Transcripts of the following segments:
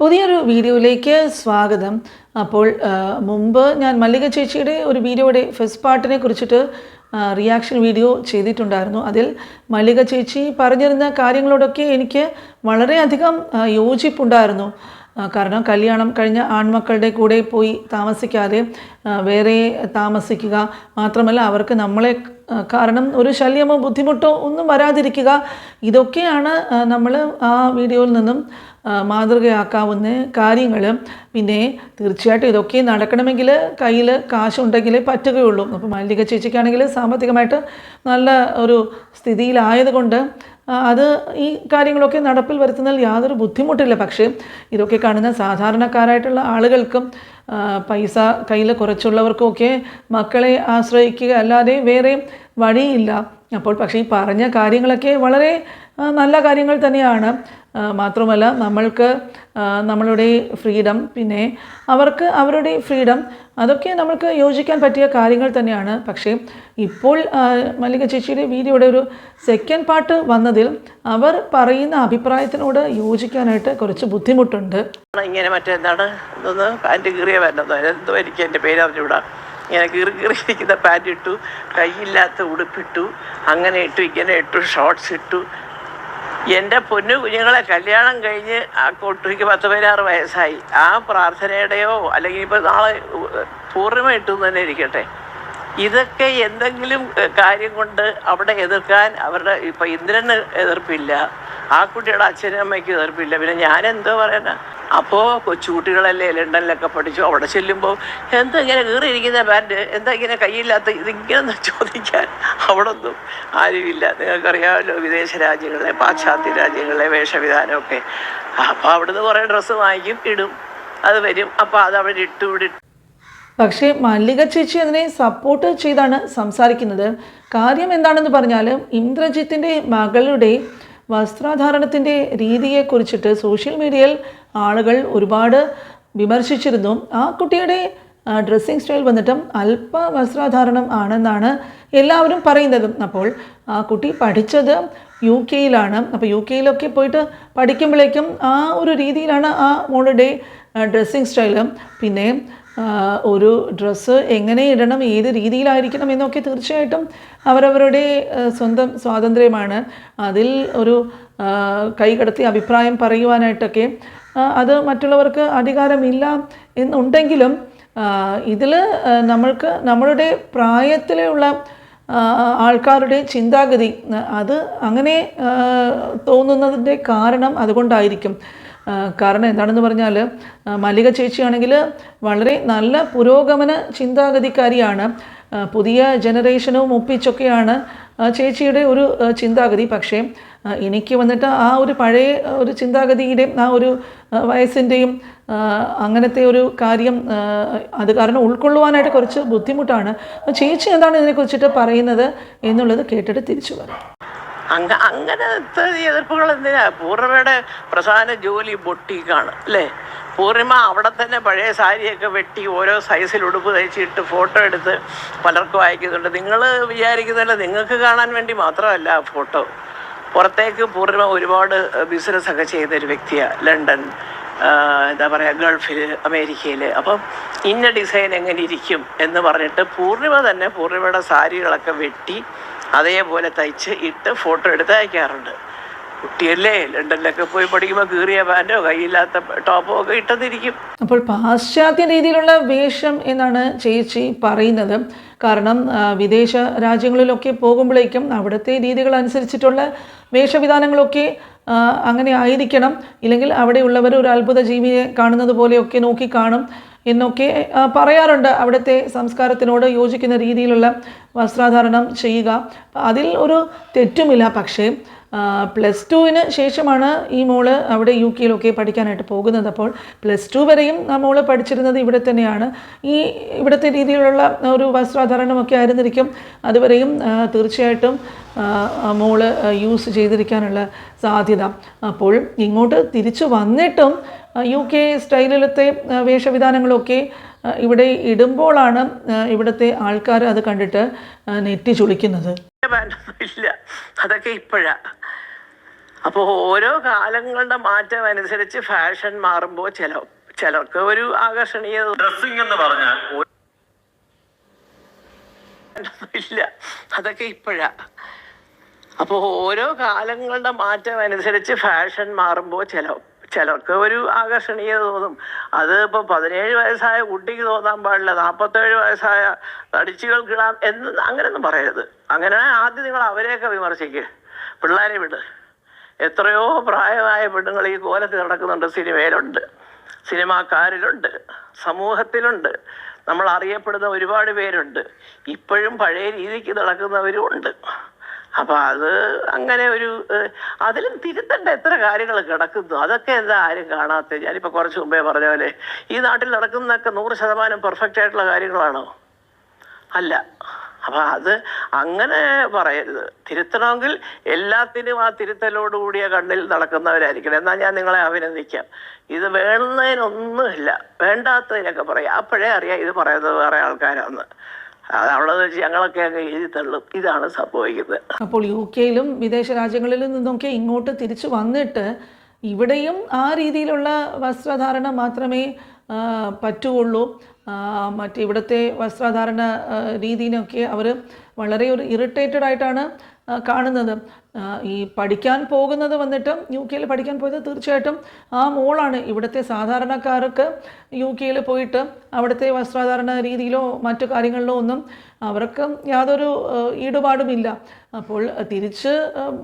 പുതിയൊരു വീഡിയോയിലേക്ക് സ്വാഗതം. അപ്പോൾ മുമ്പ് ഞാൻ മല്ലിക ചേച്ചിയുടെ ഒരു വീഡിയോയുടെ ഫസ്റ്റ് പാർട്ടിനെ കുറിച്ചിട്ട് റിയാക്ഷൻ വീഡിയോ ചെയ്തിട്ടുണ്ടായിരുന്നു. അതിൽ മല്ലിക ചേച്ചി പറഞ്ഞിരുന്ന കാര്യങ്ങളോടൊക്കെ എനിക്ക് വളരെയധികം യോജിപ്പുണ്ടായിരുന്നു. കാരണം കല്യാണം കഴിഞ്ഞ ആൺമക്കളുടെ കൂടെ പോയി താമസിക്കാതെ വേറെ താമസിക്കുക മാത്രമല്ല അവർക്ക് നമ്മളെ കാരണം ഒരു ശല്യമോ ബുദ്ധിമുട്ടോ ഒന്നും വരാതിരിക്കുക ഇതൊക്കെയാണ് നമ്മൾ ആ വീഡിയോയിൽ നിന്നും മാതൃകയാക്കാവുന്ന കാര്യങ്ങൾ പിന്നെ തീർച്ചയായിട്ടും ഇതൊക്കെ നടക്കണമെങ്കിൽ കയ്യിൽ കാശുണ്ടെങ്കിലേ പറ്റുകയുള്ളൂ. അപ്പോൾ മല്ലിക ചേച്ചിക്കാണെങ്കിൽ സാമ്പത്തികമായിട്ട് നല്ല ഒരു സ്ഥിതിയിലായതുകൊണ്ട് അത് ഈ കാര്യങ്ങളൊക്കെ നടപ്പിൽ വരുത്തുന്നതിൽ യാതൊരു ബുദ്ധിമുട്ടില്ല. പക്ഷേ ഇതൊക്കെ കാണുന്ന സാധാരണക്കാരായിട്ടുള്ള ആളുകൾക്കും പൈസ കയ്യിൽ കുറച്ചുള്ളവർക്കുമൊക്കെ മക്കളെ ആശ്രയിക്കുക അല്ലാതെ വേറെ വഴിയില്ല. അപ്പോൾ പക്ഷേ ഈ പറഞ്ഞ കാര്യങ്ങളൊക്കെ വളരെ നല്ല കാര്യങ്ങൾ തന്നെയാണ്. മാത്രമല്ല നമ്മൾക്ക് നമ്മളുടെ ഫ്രീഡം പിന്നെ അവർക്ക് അവരുടെ ഫ്രീഡം അതൊക്കെ നമ്മൾക്ക് യോജിക്കാൻ പറ്റിയ കാര്യങ്ങൾ തന്നെയാണ്. പക്ഷേ ഇപ്പോൾ മല്ലിക ചേച്ചിയുടെ വീഡിയോയുടെ ഒരു സെക്കൻഡ് പാർട്ട് വന്നതിൽ അവർ പറയുന്ന അഭിപ്രായത്തിനോട് യോജിക്കാനായിട്ട് കുറച്ച് ബുദ്ധിമുട്ടുണ്ട്. ഇങ്ങനെ മറ്റെന്താണ് ഇതൊന്ന് പാന്റ് കീറിയ എനിക്ക് എന്റെ പേര് അറിഞ്ഞുകൂടാ. ഇങ്ങനെ കീറി കീറിയിരിക്കുന്ന പാന്റ് ഇട്ടു കൈയില്ലാത്ത ഉടുപ്പിട്ടു അങ്ങനെ ഇട്ടു ഇങ്ങനെ ഇട്ടു ഷോർട്സ് ഇട്ടു എന്റെ പൊന്നു കുഞ്ഞുങ്ങളെ കല്യാണം കഴിഞ്ഞ് ആ കുട്ടിക്ക് പത്ത് പതിനാറ് വയസ്സായി. ആ പ്രാർത്ഥനയുടെയോ അല്ലെങ്കിൽ ഇപ്പോൾ നാളെ പൂർണിമ തന്നെ ഇരിക്കട്ടെ. ഇതൊക്കെ എന്തെങ്കിലും കാര്യം കൊണ്ട് അവിടെ എതിർക്കാൻ അവരുടെ ഇപ്പം ഇന്ദ്രന് എതിർപ്പില്ല. ആ കുട്ടിയുടെ അച്ഛനും അമ്മയ്ക്ക് എതിർപ്പില്ല. പിന്നെ ഞാൻ എന്തോ പറയാനാ അപ്പോൾ കൊച്ചുകുട്ടികളല്ലേ ലണ്ടനിലൊക്കെ പഠിച്ചു. അവിടെ ചെല്ലുമ്പോൾ എന്താ ഇങ്ങനെ കീറിയിരിക്കുന്ന പാന്റ് എന്താ ഇങ്ങനെ കയ്യില്ലാത്ത ഇതിങ്ങനെ ചോദിക്കാൻ അവിടെ ഒന്നും ആരുമില്ല. നിങ്ങൾക്കറിയാമല്ലോ വിദേശ രാജ്യങ്ങളെ പാശ്ചാത്യ രാജ്യങ്ങളെ വേഷവിധാനമൊക്കെ. അപ്പോൾ അവിടുന്ന് കുറേ ഡ്രസ്സ് വാങ്ങിക്കും ഇടും. അത് വരും. അപ്പോൾ അത് അവിടെ ഇട്ടു ഇട്ടു. പക്ഷേ മല്ലിക ചേച്ചി അതിനെ സപ്പോർട്ട് ചെയ്താണ് സംസാരിക്കുന്നത്. കാര്യം എന്താണെന്ന് പറഞ്ഞാൽ ഇന്ദ്രജിത്തിന്റെ മകളുടെ വസ്ത്രധാരണത്തിന്റെ രീതിയെക്കുറിച്ചിട്ട് സോഷ്യൽ മീഡിയയിൽ ആളുകൾ ഒരുപാട് വിമർശിച്ചിരുന്നു. ആ കുട്ടിയുടെ ഡ്രസ്സിങ് സ്റ്റൈൽ വന്നിട്ടും അല്പ വസ്ത്രധാരണം ആണെന്നാണ് എല്ലാവരും പറയുന്നതും. അപ്പോൾ ആ കുട്ടി പഠിച്ചത് യു കെയിലാണ്. അപ്പോൾ യു കെയിലൊക്കെ പോയിട്ട് പഠിക്കുമ്പോഴേക്കും ആ ഒരു രീതിയിലാണ് ആ മോളുടെ ഡ്രസ്സിങ് സ്റ്റൈൽ പിന്നെ ഒരു ഡ്രസ്സ് എങ്ങനെ ഇടണം ഏത് രീതിയിലായിരിക്കണം എന്നൊക്കെ തീർച്ചയായിട്ടും അവരവരുടെ സ്വന്തം സ്വാതന്ത്ര്യമാണ്. അതിൽ ഒരു കൈകടത്തി അഭിപ്രായം പറയുവാനായിട്ടൊക്കെ അത് മറ്റുള്ളവർക്ക് അധികാരമില്ല എന്നുണ്ടെങ്കിലും ഇതിൽ നമ്മൾക്ക് നമ്മളുടെ പ്രായത്തിലുള്ള ആൾക്കാരുടെ ചിന്താഗതി അത് അങ്ങനെ തോന്നുന്നതിന്റെ കാരണം അതുകൊണ്ടായിരിക്കും. കാരണം എന്താണെന്ന് പറഞ്ഞാൽ മല്ലിക ചേച്ചിയാണെങ്കിൽ വളരെ നല്ല പുരോഗമന ചിന്താഗതിക്കാരിയാണ്. പുതിയ ജനറേഷനും ഒപ്പിച്ചൊക്കെയാണ് ചേച്ചിയുടെ ഒരു ചിന്താഗതി. പക്ഷേ എനിക്ക് വന്നിട്ട് ആ ഒരു പഴയ ഒരു ചിന്താഗതിയുടെയും ആ ഒരു വയസ്സിന്റെയും അങ്ങനത്തെ ഒരു കാര്യം അത് കാരണം ഉൾക്കൊള്ളുവാനായിട്ട് കുറച്ച് ബുദ്ധിമുട്ടാണ്. ചേച്ചി എന്താണ് ഇതിനെക്കുറിച്ചിട്ട് പറയുന്നത് എന്നുള്ളത് കേട്ടിട്ട് തിരിച്ചു വരാം. അങ്ങ അങ്ങനത്തെ എതിർപ്പുകൾ എന്തിനാ? പൂർണിമയുടെ പ്രധാന ജോലി ബൊട്ടീക്കാണ് അല്ലേ? പൂർണിമ അവിടെ തന്നെ പഴയ സാരിയൊക്കെ വെട്ടി ഓരോ സൈസിൽ ഉടുപ്പ് തയ്ച്ചിട്ട് ഫോട്ടോ എടുത്ത് പലർക്കും അയക്കുന്നുണ്ട്. നിങ്ങൾ വിചാരിക്കുന്നില്ല നിങ്ങൾക്ക് കാണാൻ വേണ്ടി മാത്രമല്ല ആ ഫോട്ടോ പുറത്തേക്ക് പൂർണിമ ഒരുപാട് ബിസിനസ്സൊക്കെ ചെയ്ത ഒരു വ്യക്തിയാണ് ലണ്ടൻ എന്താ പറയുക ഗൾഫിൽ അമേരിക്കയിൽ അപ്പം ഇന്ന ഡിസൈൻ എങ്ങനെ ഇരിക്കും എന്ന് പറഞ്ഞിട്ട് പൂർണിമ തന്നെ പൂർണിമയുടെ സാരികളൊക്കെ വെട്ടി അതേപോലെ തയ്ച്ച് ഇട്ട് ഫോട്ടോ എടുത്ത് അയക്കാറുണ്ട്. കുട്ടിയല്ലേ ലണ്ടനിലൊക്കെ പോയി പഠിക്കുമ്പോൾ കീറിയ പാന്റോ കയ്യില്ലാത്ത ടോപ്പോ ഒക്കെ ഇട്ടതിരിക്കും. അപ്പോൾ പാശ്ചാത്യ രീതിയിലുള്ള വേഷം എന്നാണ് ചേച്ചി പറയുന്നത്. കാരണം വിദേശ രാജ്യങ്ങളിലൊക്കെ പോകുമ്പോഴേക്കും അവിടുത്തെ രീതികൾ അനുസരിച്ചിട്ടുള്ള വേഷവിധാനങ്ങളൊക്കെ അങ്ങനെ ആയിരിക്കണം. ഇല്ലെങ്കിൽ അവിടെയുള്ളവർ ഒരു അത്ഭുത ജീവിയെ കാണുന്നത് പോലെയൊക്കെ നോക്കി കാണും. എന്നൊക്കെ പറയാറുണ്ട്. അവിടുത്തെ സംസ്കാരത്തിനോട് യോജിക്കുന്ന രീതിയിലുള്ള വസ്ത്രധാരണം ചെയ്യുക. അതിൽ ഒരു തെറ്റുമില്ല. പക്ഷേ പ്ലസ് ടുവിന് ശേഷമാണ് ഈ മോൾ അവിടെ യു കെയിലൊക്കെ പഠിക്കാനായിട്ട് പോകുന്നത്. അപ്പോൾ പ്ലസ് ടു വരെയും ആ മോൾ പഠിച്ചിരുന്നത് ഇവിടെ തന്നെയാണ്. ഈ ഇവിടുത്തെ രീതിയിലുള്ള ഒരു വസ്ത്രധാരണമൊക്കെ ആയിരുന്നിരിക്കും. അതുവരെയും തീർച്ചയായിട്ടും മോൾ യൂസ് ചെയ്തിരിക്കാനുള്ള സാധ്യത. അപ്പോൾ ഇങ്ങോട്ട് തിരിച്ചു വന്നിട്ടും യു കെ സ്റ്റൈലിലത്തെ വേഷവിധാനങ്ങളൊക്കെ ഇവിടെ ഇടുമ്പോഴാണ് ഇവിടുത്തെ ആൾക്കാർ അത് കണ്ടിട്ട് നെറ്റി ചുളിക്കുന്നത്. ഇല്ല അതൊക്കെ ഇപ്പോഴാ. അപ്പോൾ ഓരോ കാലങ്ങളുടെ മാറ്റം അനുസരിച്ച് ഫാഷൻ മാറുമ്പോൾ ചില ചിലർക്ക് ഒരു ആകർഷണീയ ഡ്രസ്സിംഗ് എന്ന് പറഞ്ഞാൽ ഇല്ല അതൊക്കെ ഇപ്പോഴാ. അപ്പോൾ ഓരോ കാലങ്ങളുടെ മാറ്റം അനുസരിച്ച് ഫാഷൻ മാറുമ്പോൾ ചില ചിലർക്ക് ഒരു ആകർഷണീയത തോന്നും. അത് ഇപ്പോൾ പതിനേഴ് വയസ്സായ കുട്ടിക്ക് തോന്നാൻ പാടില്ല നാൽപ്പത്തേഴ് വയസ്സായ തടിച്ചുകൾക്കിടാം എന്ന് അങ്ങനെയൊന്നും പറയരുത്. അങ്ങനെ ആദ്യം നിങ്ങൾ അവരെയൊക്കെ വിമർശിക്കുക പിള്ളേരെ വിട്. എത്രയോ പ്രായമായ പെണ്ണുങ്ങൾ ഈ കോലത്തിൽ നടക്കുന്നുണ്ട്. സിനിമയിലുണ്ട്. സിനിമാക്കാരിലുണ്ട്. സമൂഹത്തിലുണ്ട്. നമ്മൾ അറിയപ്പെടുന്ന ഒരുപാട് പേരുണ്ട്. ഇപ്പോഴും പഴയ രീതിക്ക് നടക്കുന്നവരും ഉണ്ട്. അപ്പൊ അത് അങ്ങനെ ഒരു അതിലും തിരുത്തേണ്ട എത്ര കാര്യങ്ങൾ കിടക്കുന്നു? അതൊക്കെ എന്താ ആരും കാണാത്ത? ഞാനിപ്പോ കുറച്ച് മുമ്പേ പറഞ്ഞ പോലെ ഈ നാട്ടിൽ നടക്കുന്നതൊക്കെ നൂറ് ശതമാനം പെർഫെക്റ്റ് ആയിട്ടുള്ള കാര്യങ്ങളാണോ? അല്ല. അപ്പൊ അത് അങ്ങനെ പറയരുത്. തിരുത്തണമെങ്കിൽ എല്ലാത്തിനും ആ തിരുത്തലോടുകൂടിയ കണ്ണിൽ നടക്കുന്നവരായിരിക്കണം. എന്നാൽ ഞാൻ നിങ്ങളെ അഭിനന്ദിക്കാം. ഇത് വേണ്ടുന്നതിനൊന്നുമില്ല വേണ്ടാത്തതിനൊക്കെ പറയാം. അപ്പോഴേ അറിയാം ഇത് പറയുന്നത് വേറെ ആൾക്കാരാന്ന് വെച്ച് ഞങ്ങളൊക്കെ അങ്ങ് എഴുതി തള്ളും. ഇതാണ് സംഭവിക്കുന്നത്. അപ്പോൾ യു കെയിലും വിദേശ രാജ്യങ്ങളിൽ നിന്നൊക്കെ ഇങ്ങോട്ട് തിരിച്ചു വന്നിട്ട് ഇവിടെയും ആ രീതിയിലുള്ള വസ്ത്രധാരണം മാത്രമേ പറ്റുകയുള്ളൂ. മറ്റ് വസ്ത്രധാരണ രീതിയിനൊക്കെ അവർ വളരെ ഒരു ഇറിറ്റേറ്റഡ് ആയിട്ടാണ് കാണുന്നത്. ഈ പഠിക്കാൻ പോകുന്നത് വന്നിട്ട് യു കെയിൽ പഠിക്കാൻ പോയത് തീർച്ചയായിട്ടും ആ മോളാണ്. ഇവിടുത്തെ സാധാരണക്കാർക്ക് യു കെയിൽ പോയിട്ട് അവിടുത്തെ വസ്ത്രധാരണ രീതിയിലോ മറ്റു കാര്യങ്ങളിലോ ഒന്നും അവർക്ക് യാതൊരു ഈടുപാടുമില്ല. അപ്പോൾ തിരിച്ച്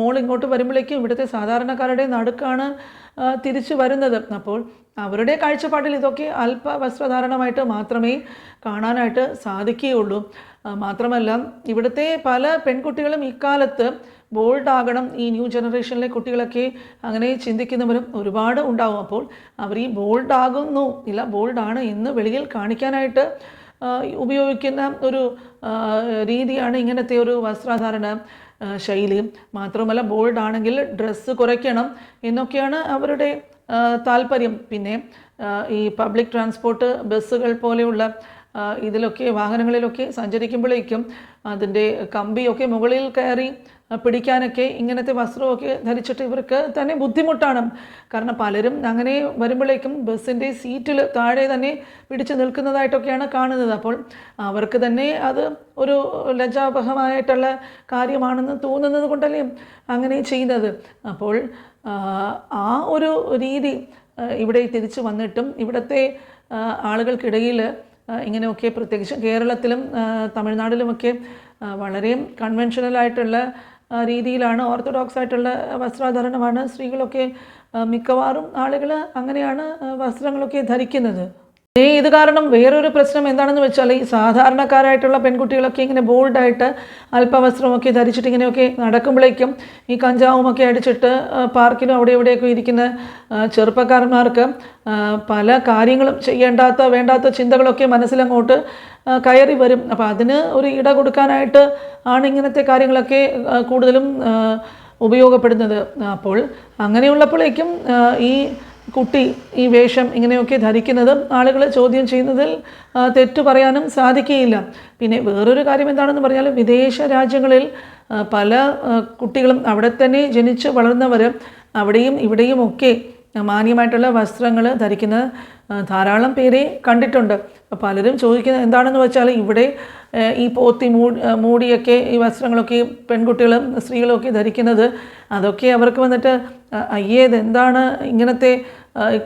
മോൾ ഇങ്ങോട്ട് വരുമ്പോഴേക്കും ഇവിടുത്തെ സാധാരണക്കാരുടെ നടുക്കാണ് തിരിച്ചു വരുന്നത്. അപ്പോൾ അവരുടെ കാഴ്ചപ്പാടിൽ ഇതൊക്കെ അല്പ വസ്ത്രധാരണമായിട്ട് മാത്രമേ കാണാനായിട്ട് സാധിക്കുകയുള്ളൂ. മാത്രമല്ല ഇവിടുത്തെ പല പെൺകുട്ടികളും ഇക്കാലത്ത് ബോൾഡ് ആകണം ഈ ന്യൂ ജനറേഷനിലെ കുട്ടികളൊക്കെ അങ്ങനെ ചിന്തിക്കുന്നവരും ഒരുപാട് ഉണ്ടാവും. അപ്പോൾ അവർ ഈ ബോൾഡ് ആകുന്നു ഇല്ല ബോൾഡാണ് ഇന്ന് വെളിയിൽ കാണിക്കാനായിട്ട് ഉപയോഗിക്കുന്ന ഒരു രീതിയാണ് ഇങ്ങനത്തെ ഒരു വസ്ത്രധാരണ ശൈലി. മാത്രമല്ല ബോൾഡ് ആണെങ്കിൽ ഡ്രസ്സ് കുറയ്ക്കണം എന്നൊക്കെയാണ് അവരുടെ താല്പര്യം. പിന്നെ ഈ പബ്ലിക് ട്രാൻസ്പോർട്ട് ബസ്സുകൾ പോലെയുള്ള ഇതിലൊക്കെ വാഹനങ്ങളിലൊക്കെ സഞ്ചരിക്കുമ്പോഴേക്കും അതിന്റെ കമ്പിയൊക്കെ മുകളിൽ കയറി പിടിക്കാനൊക്കെ ഇങ്ങനത്തെ വസ്ത്രമൊക്കെ ധരിച്ചിട്ട് ഇവർക്ക് തന്നെ ബുദ്ധിമുട്ടാണ്. കാരണം പലരും അങ്ങനെ വരുമ്പോഴേക്കും ബസ്സിന്റെ സീറ്റിൽ താഴെ തന്നെ പിടിച്ചു നിൽക്കുന്നതായിട്ടൊക്കെയാണ് കാണുന്നത്. അപ്പോൾ അവർക്ക് തന്നെ അത് ഒരു ലജ്ജാപഹമായിട്ടുള്ള കാര്യമാണെന്ന് തോന്നുന്നത് കൊണ്ടല്ലേ അങ്ങനെ ചെയ്യുന്നത്. അപ്പോൾ ആ, ഒരു രീതി ഇവിടെ തിരിച്ചു വന്നിട്ടും ഇവിടുത്തെ ആളുകൾക്കിടയിൽ ഇങ്ങനെയൊക്കെ പ്രത്യേകിച്ച് കേരളത്തിലും തമിഴ്നാട്ടിലുമൊക്കെ വളരെ കൺവെൻഷനലായിട്ടുള്ള രീതിയിലാണ് ഓർത്തഡോക്സ് ആയിട്ടുള്ള വസ്ത്രധാരണമാണ് സ്ത്രീകളൊക്കെ മിക്കവാറും ആളുകൾ അങ്ങനെയാണ് വസ്ത്രങ്ങളൊക്കെ ധരിക്കുന്നത്. ഏ ഇത് കാരണം വേറൊരു പ്രശ്നം എന്താണെന്ന് വെച്ചാൽ ഈ സാധാരണക്കാരായിട്ടുള്ള പെൺകുട്ടികളൊക്കെ ഇങ്ങനെ ബോൾഡായിട്ട് അല്പവസ്ത്രമൊക്കെ ധരിച്ചിട്ട് ഇങ്ങനെയൊക്കെ നടക്കുമ്പോഴേക്കും ഈ കഞ്ചാവുമൊക്കെ അടിച്ചിട്ട് പാർക്കിലും അവിടെ ഇവിടെയൊക്കെ ഇരിക്കുന്ന ചെറുപ്പക്കാരന്മാർക്ക് പല കാര്യങ്ങളും ചെയ്യേണ്ടാത്ത വേണ്ടാത്ത ചിന്തകളൊക്കെ മനസ്സിലങ്ങോട്ട് കയറി വരും. അപ്പോൾ അതിന് ഒരു ഇട കൊടുക്കാനായിട്ട് ആണ് ഇങ്ങനത്തെ കാര്യങ്ങളൊക്കെ കൂടുതലും ഉപയോഗപ്പെടുന്നത്. അപ്പോൾ അങ്ങനെയുള്ളപ്പോഴേക്കും ഈ കുട്ടി ഈ വേഷം ഇങ്ങനെയൊക്കെ ധരിക്കുന്നതും ആളുകൾ ചോദ്യം ചെയ്യുന്നതിൽ തെറ്റു പറയാനും സാധിക്കുകയില്ല. പിന്നെ വേറൊരു കാര്യം എന്താണെന്ന് പറഞ്ഞാൽ വിദേശ രാജ്യങ്ങളിൽ പല കുട്ടികളും അവിടെ തന്നെ ജനിച്ച് വളർന്നവർ അവിടെയും ഇവിടെയും ഒക്കെ മാന്യമായിട്ടുള്ള വസ്ത്രങ്ങൾ ധരിക്കുന്ന ധാരാളം പേരെ കണ്ടിട്ടുണ്ട്. പലരും ചോദിക്കുന്നത് എന്താണെന്ന് വെച്ചാൽ ഇവിടെ ഈ പോത്തി മൂ മൂടിയൊക്കെ ഈ വസ്ത്രങ്ങളൊക്കെ പെൺകുട്ടികളും സ്ത്രീകളൊക്കെ ധരിക്കുന്നത് അതൊക്കെ അവർക്ക് വന്നിട്ട് അയ്യേ ഇതെന്താണ് ഇങ്ങനത്തെ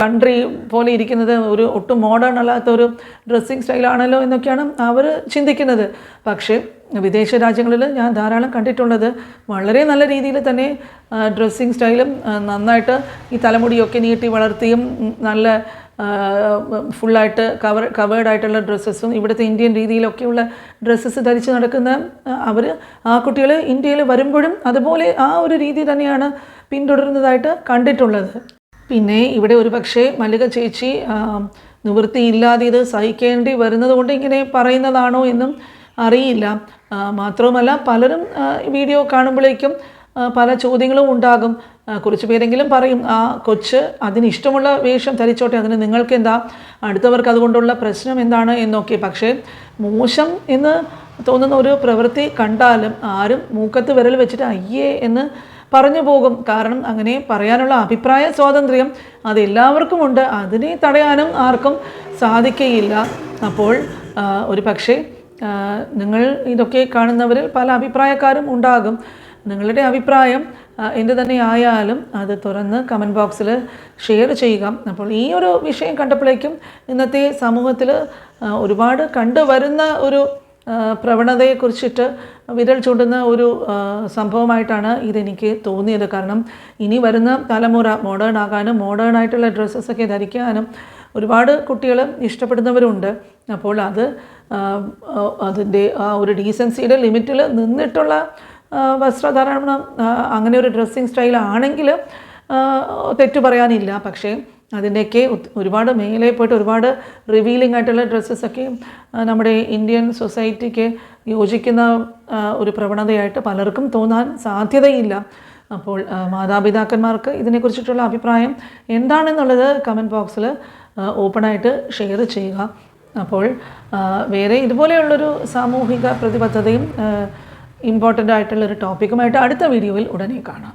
കൺട്രി പോലെ ഇരിക്കുന്നത്? ഒരു ഒട്ടും മോഡേൺ അല്ലാത്ത ഒരു ഡ്രസ്സിങ് സ്റ്റൈലാണല്ലോ എന്നൊക്കെയാണ് അവർ ചിന്തിക്കുന്നത്. പക്ഷേ വിദേശ രാജ്യങ്ങളിൽ ഞാൻ ധാരാളം കണ്ടിട്ടുള്ളത്. വളരെ നല്ല രീതിയിൽ തന്നെ ഡ്രസ്സിങ് സ്റ്റൈലും നന്നായിട്ട് ഈ തലമുടിയൊക്കെ നീട്ടി വളർത്തിയും നല്ല ഫുള്ളായിട്ട് കവർ കവേർഡ് ആയിട്ടുള്ള ഡ്രസ്സസും ഇവിടുത്തെ ഇന്ത്യൻ രീതിയിലൊക്കെയുള്ള ഡ്രസ്സസ് ധരിച്ച് നടക്കുന്ന അവർ ആ കുട്ടികൾ ഇന്ത്യയിൽ വരുമ്പോഴും അതുപോലെ ആ ഒരു രീതി തന്നെയാണ് പിന്തുടരുന്നതായിട്ട് കണ്ടിട്ടുള്ളത്. പിന്നെ ഇവിടെ ഒരു പക്ഷേ മല്ലിക ചേച്ചി നിവൃത്തിയില്ലാതെ ഇത് സഹിക്കേണ്ടി വരുന്നത് കൊണ്ട് ഇങ്ങനെ പറയുന്നതാണോ എന്നും അറിയില്ല. മാത്രവുമല്ല പലരും വീഡിയോ കാണുമ്പോഴേക്കും പല ചോദ്യങ്ങളും ഉണ്ടാകും. കുറച്ച് പേരെങ്കിലും പറയും ആ കൊച്ച് അതിന് ഇഷ്ടമുള്ള വേഷം ധരിച്ചോട്ടെ അതിന് നിങ്ങൾക്ക് എന്താ അടുത്തവർക്ക് അതുകൊണ്ടുള്ള പ്രശ്നം എന്താണ്? എന്നൊക്കെ. പക്ഷേ മോശം എന്ന് തോന്നുന്ന ഒരു പ്രവൃത്തി കണ്ടാലും ആരും മൂക്കത്ത് വിരൽ വെച്ചിട്ട് അയ്യേ എന്ന് പറഞ്ഞു പോകും. കാരണം അങ്ങനെ പറയാനുള്ള അഭിപ്രായ സ്വാതന്ത്ര്യം അത് എല്ലാവർക്കും ഉണ്ട്. അതിനെ തടയാനും ആർക്കും സാധിക്കുകയില്ല അപ്പോൾ ഒരു പക്ഷേ നിങ്ങൾ ഇതൊക്കെ കാണുന്നവരിൽ പല അഭിപ്രായക്കാരും ഉണ്ടാകും. നിങ്ങളുടെ അഭിപ്രായം എന്ത് തന്നെ ആയാലും അത് തുറന്ന് കമന്റ് ബോക്സിൽ ഷെയർ ചെയ്യുക. അപ്പോൾ ഈ ഒരു വിഷയം കണ്ടപ്പോഴേക്കും ഇന്നത്തെ സമൂഹത്തിൽ ഒരുപാട് കണ്ടുവരുന്ന ഒരു പ്രവണതയെക്കുറിച്ചിട്ട് വിരൽ ചൂണ്ടുന്ന ഒരു സംഭവമായിട്ടാണ് ഇതെനിക്ക് തോന്നിയത്. കാരണം ഇനി വരുന്ന തലമുറ മോഡേൺ ആകാനും മോഡേൺ ആയിട്ടുള്ള ഡ്രസ്സസൊക്കെ ധരിക്കാനും ഒരുപാട് കുട്ടികൾ ഇഷ്ടപ്പെടുന്നവരുണ്ട്. അപ്പോൾ അത് അതിന്റെ ആ ഒരു ഡീസൻസിയുടെ ലിമിറ്റിൽ നിന്നിട്ടുള്ള വസ്ത്രധാരണം അങ്ങനെ ഒരു ഡ്രസ്സിങ് സ്റ്റൈൽ ആണെങ്കിൽ തെറ്റു പറയാനില്ല. പക്ഷേ അതിന്റെയൊക്കെ ഒരുപാട് മേലെ പോയിട്ട് ഒരുപാട് റിവീലിംഗ് ആയിട്ടുള്ള ഡ്രസ്സസൊക്കെ നമ്മുടെ ഇന്ത്യൻ സൊസൈറ്റിക്ക് യോജിക്കുന്ന ഒരു പ്രവണതയായിട്ട് പലർക്കും തോന്നാൻ സാധ്യതയില്ല. അപ്പോൾ മാതാപിതാക്കന്മാർക്ക് ഇതിനെക്കുറിച്ചിട്ടുള്ള അഭിപ്രായം എന്താണെന്നുള്ളത് കമന്റ് ബോക്സിൽ ഓപ്പണായിട്ട് ഷെയർ ചെയ്യുക. അപ്പോൾ വേറെ ഇതുപോലെയുള്ളൊരു സാമൂഹിക പ്രതിബദ്ധതയും ഇമ്പോർട്ടന്റ് ആയിട്ടുള്ളൊരു ടോപ്പിക്കുമായിട്ട് അടുത്ത വീഡിയോയിൽ ഉടനെ കാണാം.